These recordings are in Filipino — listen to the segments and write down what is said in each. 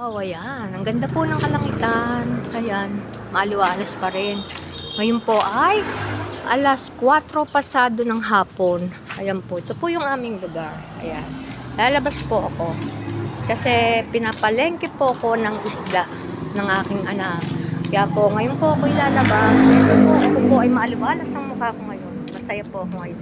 Oh, ayan. Ang ganda po ng kalangitan. Ayan. Maliwalas pa rin. Ngayon po ay alas 4 pasado ng hapon. Ayan po. Ito po yung aming lugar. Ayan. Lalabas po ako. Kasi pinapalengke po ako ng isda ng aking anak. Kaya po, ngayon po ako ilalabas. Ngayon po, ako po ay maaliwalas ang mukha ko ngayon. Masaya po ako ngayon.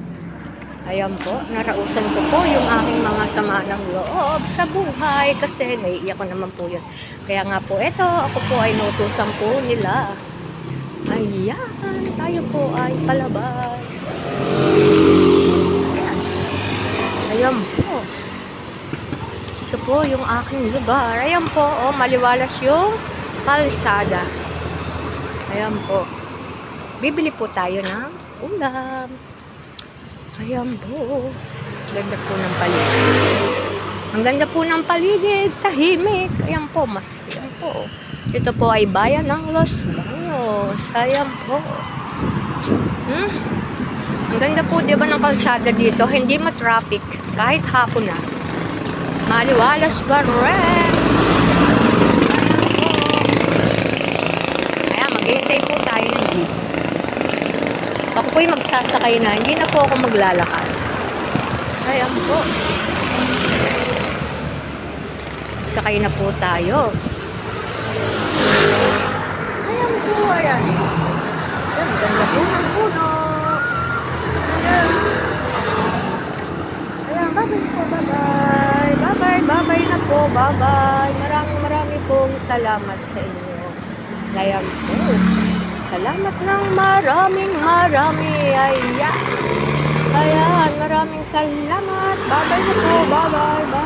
Ayan po, narausan ko po yung aking mga sama ng loob sa buhay kasi naiiyak ko naman po yun. Kaya nga po, eto, ako po ay nutusan po nila. Ayan, tayo po ay palabas. Ayan. Ayan po. Ito po yung aking lugar. Ayan po, oh, maliwalas yung kalsada. Ayan po. Bibili po tayo ng ulam. Ayan po. Ganda po ng paligid. Ang ganda po ng paligid. Tahimik. Ayan po. Mas, ayan po. Ito po ay bayan ng Los Baños. Ayan po. Hmm? Ang ganda po, di ba, ng kalsada dito. Hindi ma-traffic. Kahit hapon na. Maliwalas ba rin? Ayan, maghihintay po tayo ng jeep. Ako po'y magsasakay na, hindi na po ako maglalakad. Ayan po. Sakay na po tayo. Ayan po, ayan. Ayan, ganda po ng puno. Ayan. Ayan, bye-bye po, bye-bye. Bye-bye, bye-bye na po, bye-bye. Maraming maraming pong salamat sa inyo. Ayan po. Salamat ng maraming marami. Ayan. Ayan, maraming salamat. Bye-bye po. Bye-bye.